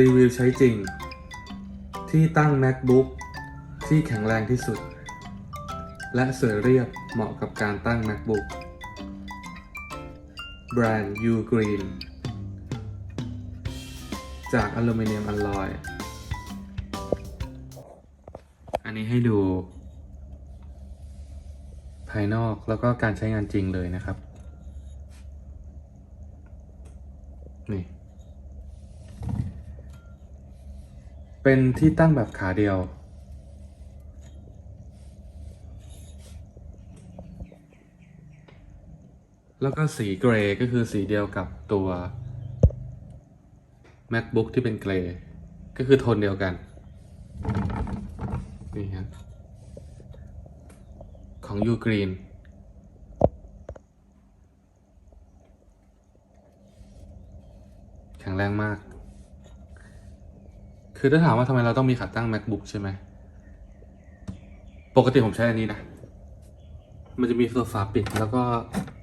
รีวิวใช้จริง ที่ตั้ง MacBook ที่แข็งแรงที่สุด และสวยเรียบเหมาะกับการตั้ง MacBook แบรนด์ U Green จากอลูมิเนียมอลลอย อันนี้ให้ดู ภายนอกแล้วก็การใช้งานจริงเลยนะครับ นี่ เป็นที่ตั้งแบบขาเดียว แล้วก็สีเกรย์ก็คือสีเดียวกับตัว MacBook ที่เป็นเกรย์ก็คือโทนเดียวกัน นี่ครับของ U Green แข็งแรงมาก คือถ้าถามว่าทำไมเราต้องมีขาตั้ง MacBook ใช่ไหม ปกติผมใช้อันนี้นะ มันจะมีตัวฝาปิดแล้วก็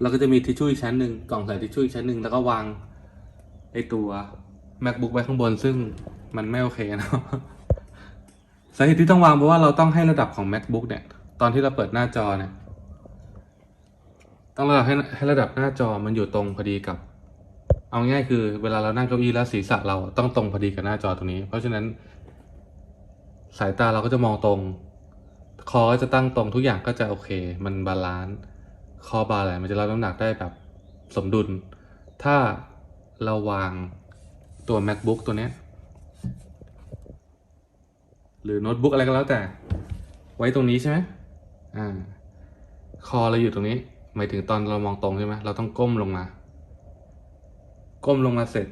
เราก็จะมีทิชชู่อีกชั้นหนึ่งกล่องใส่ทิชชู่อีกชั้นหนึ่งแล้วก็วางไอตัว MacBook ไว้ข้างบน ซึ่งมันไม่โอเคนะสาเหตุที่ต้องวางเพราะว่าเราต้องให้ระดับของ MacBook เนี่ย ตอนที่เราเปิดหน้าจอเนี่ย ต้องระดับให้ให้ระดับหน้าจอมันอยู่ตรงพอดีกับ เอาง่ายคือเวลาเรานั่งเก้าอี้แล้วศีรษะเราต้องตรงพอดีกับหน้าจอตรงนี้ เพราะฉะนั้น สายตาเราก็จะมองตรง คอก็จะตั้งตรงทุกอย่างก็จะโอเค มันบาลานซ์คอบาอะไรมันจะรับน้ำหนักได้แบบสมดุล ถ้าเราวางตัว macbook ตัวนี้หรือโน้ตบุ๊กอะไรก็แล้วแต่ ไว้ตรงนี้ใช่ไหมอ่าคอเราอยู่ตรงนี้ หมายถึงตอนเรามองตรงใช่ไหมเราต้องก้มลงมา ก้มลงมาเสร็จ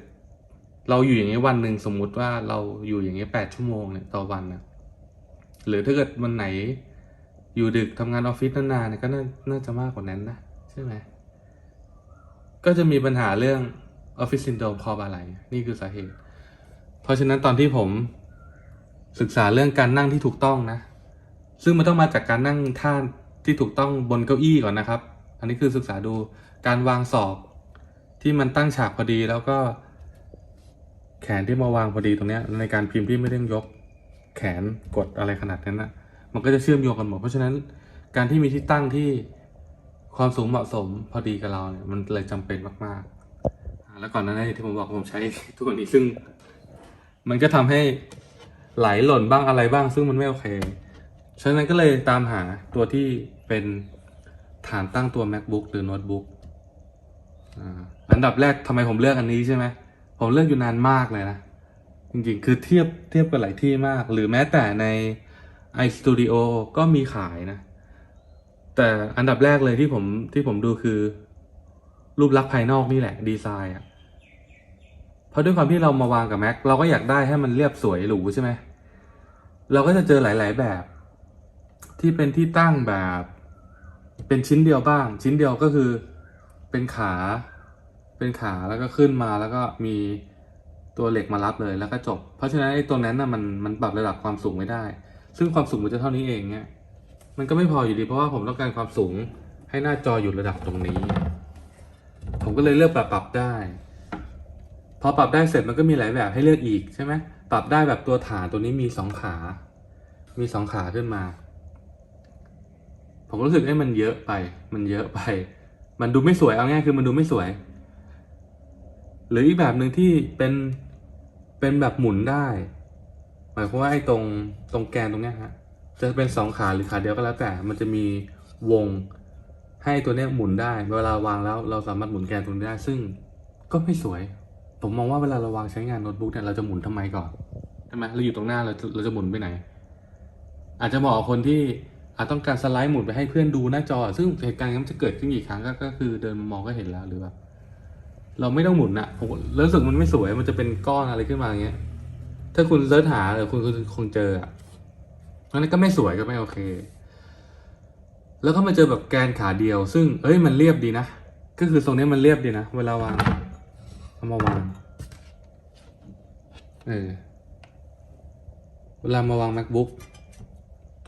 เราอยู่อย่างนี้วันหนึ่งสมมุติว่าเราอยู่อย่างนี้แปดชั่วโมงเนี่ยต่อวันนะหรือถ้าเกิดวันไหนอยู่ดึกทำงานออฟฟิศนานๆเนี่ยก็น่าน่าจะมากกว่านั้นนะใช่ไหมก็จะมีปัญหาเรื่องออฟฟิศซินโดรมคอบาไหลนี่คือสาเหตุ เพราะฉะนั้นตอนที่ผมศึกษาเรื่องการนั่งที่ถูกต้องนะ ซึ่งมันต้องมาจากการนั่งท่าที่ถูกต้องบนเก้าอี้ก่อนนะครับ อันนี้คือศึกษาดูการวางศอก ที่มันตั้งฉากพอดีแล้วก็แขนที่มาวางพอดีตรงเนี้ยในการพิมพ์ที่ไม่ต้องยกแขนกดอะไรขนาดนั้นนะมันก็จะเชื่อมโยงกันหมด เพราะฉะนั้นการที่มีที่ตั้งที่ความสูงเหมาะสมพอดีกับเราเนี่ยมันเลยจำเป็นมากๆ แล้วก่อนหน้านี้ที่ผมบอกผมใช้ทุกวันนี้ซึ่ง มันก็ทำให้ไหลหล่นบ้างอะไรบ้าง ซึ่งมันไม่โอเค ฉะนั้นก็เลยตามหาตัวที่เป็นฐานตั้งตัว macbook หรือโน้ตบุ๊ก อันดับแรกทำไมผมเลือกอันนี้ใช่ไหมผมเลือกอยู่นานมากเลยนะ จริงๆ คือเทียบเทียบกับหลายที่มาก หรือแม้แต่ใน iStudio ก็มีขายนะ แต่อันดับแรกเลยที่ผมที่ผมดูคือ รูปลักษณ์ภายนอกนี่แหละดีไซน์อะเพราะด้วยความที่เรามาวางกับ Mac เราก็อยากได้ให้มันเรียบสวยหรูใช่ไหม เราก็จะเจอหลาย ๆแบบ ที่เป็นที่ตั้งแบบ เป็นชิ้นเดียวบ้าง ชิ้นเดียวก็คือ เป็นขา เป็นขาแล้วก็ขึ้นมาแล้วก็มีตัวเหล็กมารับเลยแล้วก็จบ เพราะฉะนั้นไอ้ตัวนั้นน่ะมันมันปรับระดับความสูงไม่ได้ ซึ่งความสูงมันจะเท่านี้เองเนี่ยมันก็ไม่พออยู่ดีเพราะว่าผมต้องการความสูงให้หน้าจออยู่ระดับตรงนี้ ผมก็เลยเลือกแบบปรับได้ พอปรับได้เสร็จมันก็มีหลายแบบให้เลือกอีกใช่ไหมปรับได้แบบตัวฐานตัวนี้มีสองขา มีสองขาขึ้นมา ผมรู้สึกให้มันเยอะไป มันเยอะไป มันดูไม่สวยเอาง่ายคือมันดูไม่สวย หรืออีกแบบหนึ่งที่เป็นเป็นแบบหมุนได้ หมายความว่าไอ้ตรงตรงแกนตรงเนี้ยฮะจะเป็นสองขาหรือขาเดียวก็แล้วแต่ มันจะมีวงให้ตัวเนี้ยหมุนได้ เวลาวางแล้วเราสามารถหมุนแกนตรงนี้ได้ ซึ่งก็ไม่สวย ผมมองว่าเวลาเราวางใช้งานโน้ตบุ๊กเนี่ยเราจะหมุนทำไมก่อนใช่ไหมเราอยู่ตรงหน้าเราเราจะหมุนไปไหน อาจจะเหมาะกับคนที่ อาจต้องการสไลด์หมุนไปให้เพื่อนดูหน้าจอ ซึ่งเหตุการณ์นี้มันจะเกิดขึ้นกี่ครั้งก็คือเดินมองก็เห็นแล้วหรือแบบเราไม่ต้องหมุนอะผมรู้สึกมันไม่สวยมันจะเป็นก้อนอะไรขึ้นมาอย่างเงี้ย ถ้าคุณเสิร์ชหาหรือคุณคุณคงเจออะอันนั้นก็ไม่สวยก็ไม่โอเค แล้วก็มาเจอแบบแกนขาเดียว ซึ่งเอ้ยมันเรียบดีนะก็คือทรงนี้มันเรียบดีนะเวลาวางเอามาวางเออเวลามาวาง macbook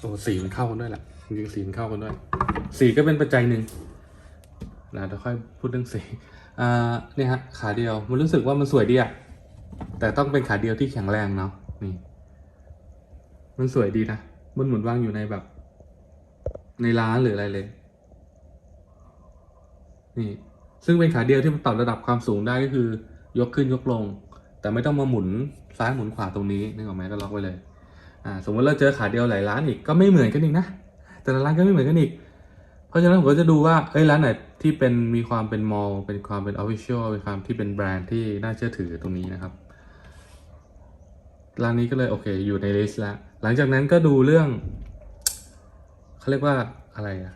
โอ้สีมันเข้ากันด้วยแหละจริงๆสีมันเข้ากันด้วย สีก็เป็นปัจจัยหนึ่งนะเดี๋ยวค่อยพูดเรื่องสีอ่าเนี่ยฮะขาเดียวมันรู้สึกว่ามันสวยดีอะแต่ต้องเป็นขาเดียวที่แข็งแรงเนาะนี่ มันสวยดีนะมันเหมือนวางอยู่ในแบบ ในร้านหรืออะไรเลย นี่ ซึ่งเป็นขาเดียวที่มันปรับระดับความสูงได้ก็คือ ยกขึ้นยกลง แต่ไม่ต้องมาหมุนซ้ายหมุนขวาตรงนี้นึกออกไหมก็ล็อกไว้เลย สมมติเราเจอขาเดียวหลายร้านอีกก็ไม่เหมือนกันอีกนะ แต่ละร้านก็ไม่เหมือนกันอีก เพราะฉะนั้นผมก็จะดูว่าเอ้ยร้านไหนที่เป็นมีความเป็นมอลเป็นความเป็นออฟฟิเชียลเป็นความที่เป็นแบรนด์ที่น่าเชื่อถือตรงนี้นะครับ ร้านนี้ก็เลยโอเค อยู่ในลิสต์แล้วหลังจากนั้นก็ดูเรื่องเขาเรียกว่าอะไรอะ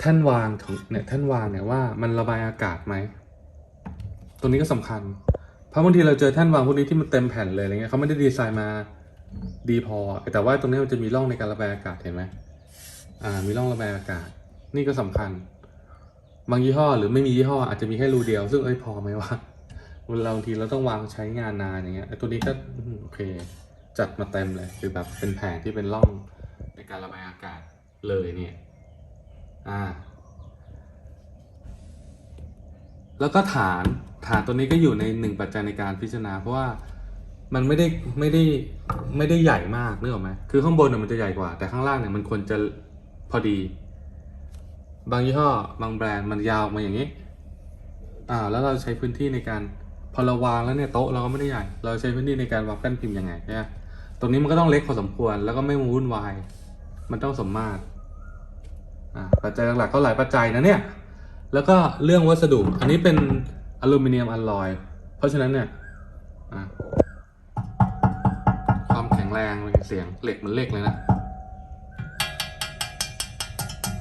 แท่นวางของเนี่ยแท่นวางเนี่ยว่ามันระบายอากาศไหมตรงนี้ก็สำคัญ เพราะบางทีเราเจอแท่นวางพวกนี้ที่มันเต็มแผ่นเลยอะไรเงี้ยเขาไม่ได้ดีไซน์มา ดีพอ แต่ว่าตรงนี้มันจะมีร่องในการระบายอากาศเห็นไหมอ่า มีร่องระบายอากาศ นี่ก็สำคัญ บางยี่ห้อหรือไม่มียี่ห้ออาจจะมีแค่รูเดียว ซึ่งเอ้ยพอไหมวะเวลาบางทีเราต้องวางใช้งานนานอย่างเงี้ยไอ้ตัวนี้ก็โอเค จัดมาเต็มเลยคือแบบเป็นแผงที่เป็นร่องในการระบายอากาศเลยเนี่ย อ่า แล้วก็ฐานฐานตัวนี้ก็อยู่ในหนึ่งปัจจัยในการพิจารณาเพราะว่า มันไม่ได้ไม่ได้ไม่ได้ใหญ่มากนึกออกไหมคือข้างบนน่ะมันจะใหญ่กว่า แต่ข้างล่างเนี่ยมันควรจะพอดี บางยี่ห้อบางแบรนด์มันยาวมาอย่างนี้อ่าแล้วเราใช้พื้นที่ในการพอเราวางแล้วเนี่ยโต๊ะเราก็ไม่ได้ใหญ่ เราใช้พื้นที่ในการวางแป้นพิมพ์ยังไงเนี่ยตรงนี้มันก็ต้องเล็กพอสมควรแล้วก็ไม่มวุ่นวาย มันต้องสมมาตรอ่าปัจจัยหลักๆก็หลายปัจจัยนะเนี่ย แล้วก็เรื่องวัสดุ อันนี้เป็นอลูมิเนียมอลลอย เพราะฉะนั้นเนี่ยอ่า แรงเป็นเสียงเหล็กเหมันเหล็กเลยนะ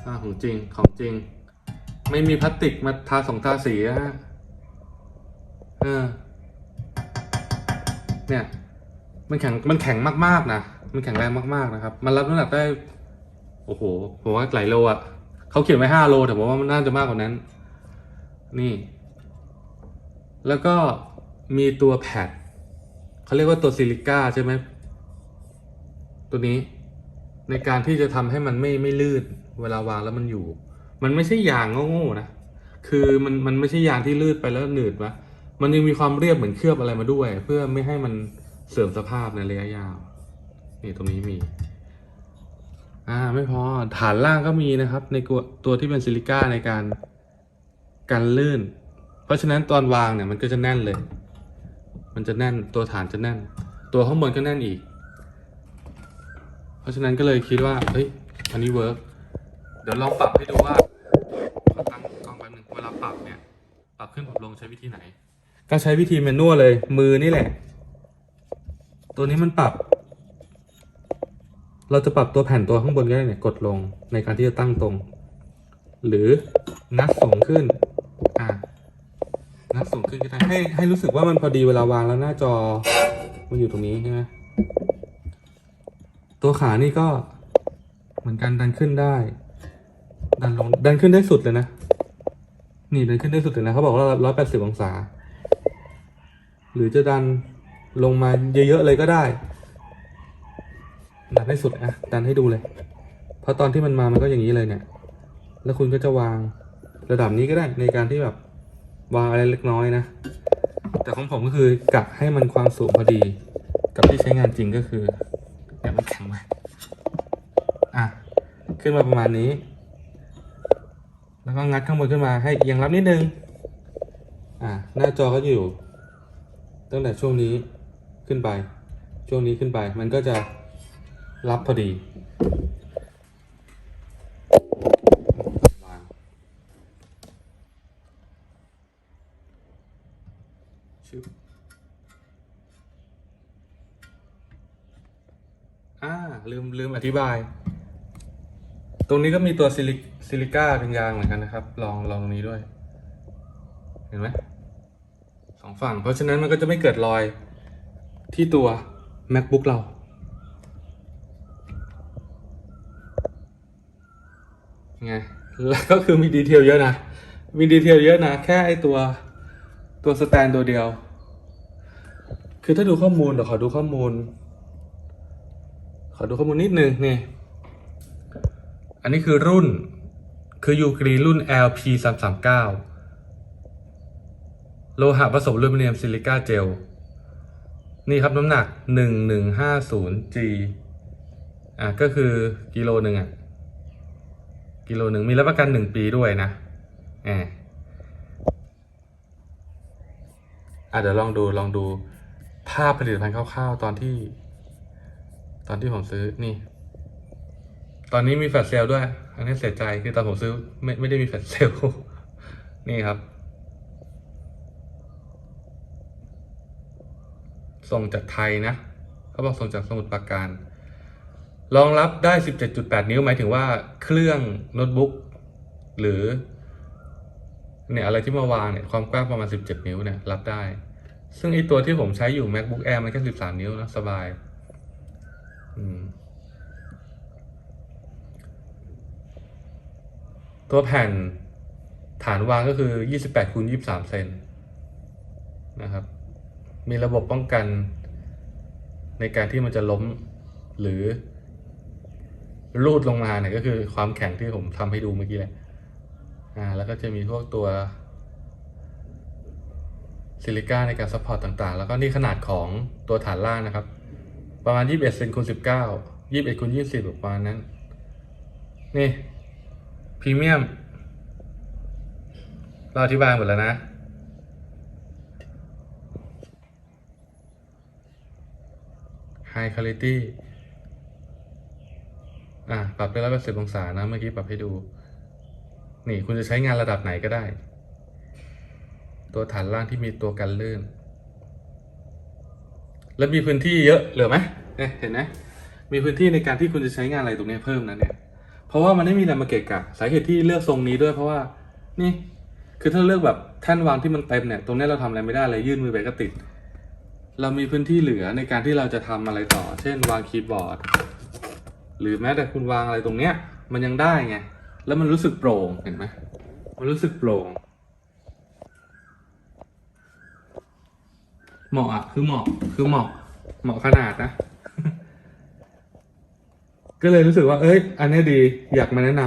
อของจริงของจริง ไม่มีพลาสติกมาทาสองทาสีฮะเออ เนี่ย มันแข็งมันแข็งมากๆนะมันแข็งแรงมากๆนะครับ มันรับน้ำหนักได้ โอ้โหผมว่าหลายโลอะเขาเขียนไว้ห้าโลแต่ผมว่ามันน่าจะมากกว่านั้น นี่ แล้วก็มีตัวแพดเขาเรียกว่าตัวซิลิก้าใช่ไหม ตัวนี้ในการที่จะทำให้มันไม่ไม่ลื่นเวลาวางแล้วมันอยู่ มันไม่ใช่ยางโง่ๆนะคือมันมันไม่ใช่ยางที่ลื่นไปแล้วหนืดวะมันยังมีความเรียบเหมือนเคลือบอะไรมาด้วย เพื่อไม่ให้มันเสื่อมสภาพในระยะยาวนี่ตรงนี้มีอ่าไม่พอฐานล่างก็มีนะครับ ในตัวตัวที่เป็นซิลิก้าในการกันลื่น เพราะฉะนั้นตอนวางเนี่ยมันก็จะแน่นเลย มันจะแน่นตัวฐานจะแน่น ตัวข้างบนก็แน่นอีก เพราะฉะนั้นก็เลยคิดว่าเฮ้ยอันนี้เวิร์กเดี๋ยวลองปรับให้ดูว่าขอตั้งกล้องแป๊บนึงเวลาปรับเนี่ยปรับขึ้นปรับลงใช้วิธีไหน ก็ใช้วิธีแมนนวลเลย มือนี่แหละ ตัวนี้มันปรับ เราจะปรับตัวแผ่นตัวข้างบนก็ได้เนี่ยกดลงในการที่จะตั้งตรง หรือนัดสูงขึ้นอะนัดสูงขึ้นก็ได้ให้ให้รู้สึกว่ามันพอดีเวลาวางแล้วหน้าจอมันอยู่ตรงนี้ใช่ไหม ตัวขานี่ก็เหมือนกันดันขึ้นได้ ดันลงดันขึ้นได้สุดเลยนะ นี่ดันขึ้นได้สุดเลยนะเขาบอกว่าร้อยแปดสิบองศา หรือจะดันลงมาเยอะๆเลยก็ได้ ดันให้สุดอะดันให้ดูเลย เพราะตอนที่มันมามันก็อย่างนี้เลยเนี่ย แล้วคุณก็จะวางระดับนี้ก็ได้ในการที่แบบวางอะไรเล็กน้อยนะ แต่ของผมก็คือกะให้มันความสูงพอดี กับที่ใช้งานจริงก็คือ เนี่ยมันแข็งไปอะ ขึ้นมาประมาณนี้ แล้วก็งัดข้างบนขึ้นมาให้เอียงรับนิดนึง อะ หน้าจอก็อยู่ ตั้งแต่ช่วงนี้ขึ้นไป ช่วงนี้ขึ้นไป มันก็จะรับพอดีวางชึบอ่า ลืมลืมอ ธิบาย ตรงนี้ก็มีตัวซิลิซิลิก้าเป็นยางเหมือนกันนะครับ ลองลองตรงนี้ด้วย เห็นไหมสองฝั่ง เพราะฉะนั้นมันก็จะไม่เกิดรอยที่ตัว macbook เรา ไง แล้วก็คือมีดีเทลเยอะนะ มีดีเทลเยอะนะ แค่ไอตัวตัวสแตนตัวเดียว คือถ้าดูข้อมูลเดี๋ยวขอดูข้อมูล ขอดูข้อมูลนิดนึงนี่ อันนี้คือรุ่น คือยูกรีรุ่น LP 3 3 9โลหะผสมอลูมิเนียมซิลิก้าเจล นี่ครับน้ำหนัก 1150G อะก็คือกิโลหนึ่งอะ กิโลหนึ่งมีรับประกันหนึ่งปีด้วยนะแอบอะเดี๋ยวลองดูลองดูภาพผลิตภัณฑ์คร่าวๆตอนที่ ตอนที่ผมซื้อนี่ ตอนนี้มีแฟลชเซลลด้วย อันนี้เสียใจคือตอนผมซื้อไม่ไม่ได้มีแฟลชเซลลนี่ครับ ส่งจากไทยนะเขาบอกส่งจากสมุทรปราการรองรับได้ 17.8 นิ้วหมายถึงว่าเครื่องโน้ตบุ๊กหรือเนี่ยอะไรที่มาวางเนี่ยความกว้างประมาณ 17 นิ้วเนี่ยรับได้ ซึ่งไอตัวที่ผมใช้อยู่ MacBook Air มันแค่ 13 นิ้วนะสบาย ตัวแผ่นฐานวางก็คือ 28คูณ23 เซนนะครับ มีระบบป้องกันในการที่มันจะล้มหรือรูดลงมาเนี่ยก็คือความแข็งที่ผมทำให้ดูเมื่อกี้แหละ อ่า แล้วก็จะมีพวกตัวซิลิก้าในการซัพพอร์ตต่างๆ แล้วก็นี่ขนาดของตัวฐานล่างนะครับ ประมาณ21เซนคูณ19 21คูณ20ประมาณนั้น นี่พรีเมียม เราอธิบายหมดแล้วนะ High Quality อะ ปรับได้ร้อยแปดสิบองศานะ เมื่อกี้ปรับให้ดู นี่คุณจะใช้งานระดับไหนก็ได้ ตัวฐานล่างที่มีตัวกันลื่น แล้วมีพื้นที่เยอะเหลือไหมเนี่ยเห็นไหมมีพื้นที่ในการที่คุณจะใช้งานอะไรตรงนี้เพิ่มนะเนี่ย เพราะว่ามันไม่มีอะไรมาเกะกะสาเหตุที่เลือกทรงนี้ด้วยเพราะว่า นี่ คือถ้าเลือกแบบแท่นวางที่มันเต็มเนี่ย ตรงนี้เราทำอะไรไม่ได้เลยยื่นมือไปก็ติด เรามีพื้นที่เหลือในการที่เราจะทำอะไรต่อ เช่น วางคีย์บอร์ด หรือแม้แต่คุณวางอะไรตรงเนี้ย มันยังได้ไง แล้วมันรู้สึกโปร่ง เห็นไหมมันรู้สึกโปร่ง เหมาะอะคือเหมาะคือเหมาะเหมาะขนาดนะ ก็เลยรู้สึกว่า เอ้ย อันนี้ดีอยากมาแนะน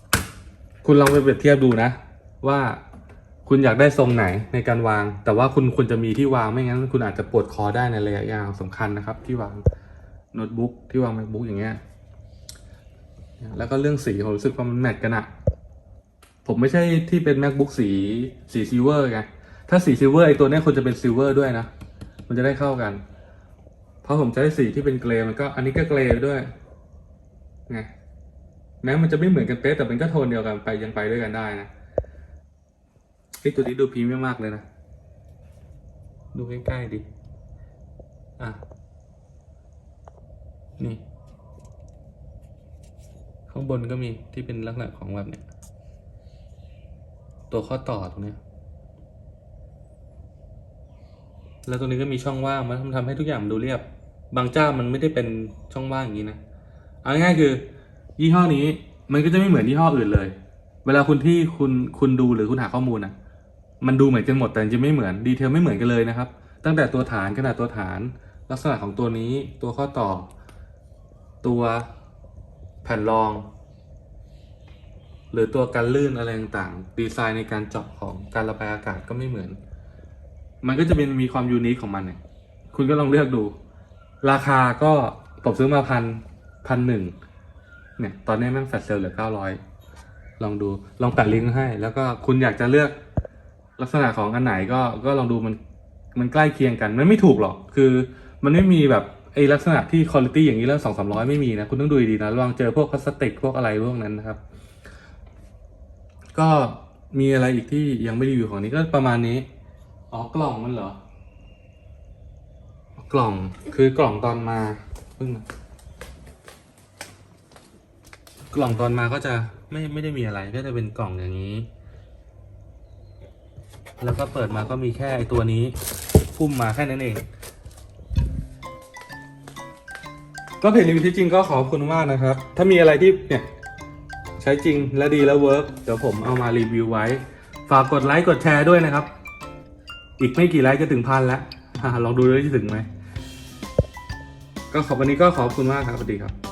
ำคุณลองไปเปรียบเทียบดูนะ ว่าคุณอยากได้ทรงไหนในการวาง แต่ว่าคุณควรจะมีที่วางไม่งั้น คุณอาจจะปวดคอได้ในระยะยาวสำคัญนะครับ ที่วางโน้ตบุ๊กที่วาง macbook อย่างเงี้ยแล้วก็เรื่องสีผมรู้สึกว่ามันแมทกันอะผมไม่ใช่ที่เป็น macbook สีสีซิลเวอร์ไง ถ้าสีซิลเวอร์ไอตัวนี้ควรจะเป็นซิลเวอร์ด้วยนะ มันจะได้เข้ากัน เพราะผมใช้สีที่เป็นเกรย์มันก็อันนี้ก็เกรย์ด้วยไงแม้มันจะไม่เหมือนกันเป๊ะแต่มันก็โทนเดียวกันไปยังไปด้วยกันได้นะไอ้ตัวนี้ดูพรีเมียมมากเลยนะ ดูใกล้ๆดิ อะ นี่ ข้างบนก็มีที่เป็นลักษณะของแบบเนี้ย ตัวข้อต่อตรงเนี้ย แล้วตรงนี้ก็มีช่องว่างมันทำให้ทุกอย่างมันดูเรียบ บางเจ้ามันไม่ได้เป็นช่องว่างอย่างนี้นะเอาง่ายคือ ยี่ห้อนี้มันก็จะไม่เหมือนยี่ห้ออื่นเลย เวลาคุณที่คุณคุณดูหรือคุณหาข้อมูลนะมันดูเหมือนกันหมดแต่จริงไม่เหมือนดีเทลไม่เหมือนกันเลยนะครับ ตั้งแต่ตัวฐานขนาดตัวฐาน ลักษณะของตัวนี้ ตัวข้อต่อ ตัวแผ่นรอง หรือตัวกันลื่นอะไรต่างๆ ดีไซน์ในการเจาะของการระบายอากาศก็ไม่เหมือน มันก็จะเป็นมีความยูนิคของมันเนี่ยคุณก็ลองเลือกดู ราคาก็ผมซื้อมาพันพันหนึ่งเนี่ย ตอนนี้แม่งแฟลชเซลเหลือเก้าร้อยลองดูลองแปะลิงก์ให้ แล้วก็คุณอยากจะเลือกลักษณะของอันไหนก็ก็ลองดูมันมันใกล้เคียงกัน มันไม่ถูกหรอก คือมันไม่มีแบบไอลักษณะที่คุณภาพอย่างนี้แล้วสองสามร้อยไม่มีนะ คุณต้องดูดีนะระวังเจอพวกพลาสติกพวกอะไรพวกนั้นนะครับ ก็มีอะไรอีกที่ยังไม่ได้อยู่ของนี้ก็ประมาณนี้ อ๋อกล่องมันเหรอ กล่องคือกล่องตอนมาเพิ่งกล่องตอนมาก็จะไม่ไม่ได้มีอะไรก็จะเป็นกล่องอย่างนี้ แล้วก็เปิดมาก็มีแค่ไอตัวนี้พุ่มมาแค่นั้นเอง ก็เพจรีวิวที่จริงก็ขอบคุณมากนะครับ ถ้ามีอะไรที่เนี่ยใช้จริงและดีแล้วเวิร์กเดี๋ยวผมเอามารีวิวไว้ ฝากกดไลค์กดแชร์ด้วยนะครับ อีกไม่กี่ไลค์จะถึงพันแล้วลองดูด้วยจะถึงไหม ก็ขอบวันนี้ก็ขอบคุณมากครับสวัสดีครับ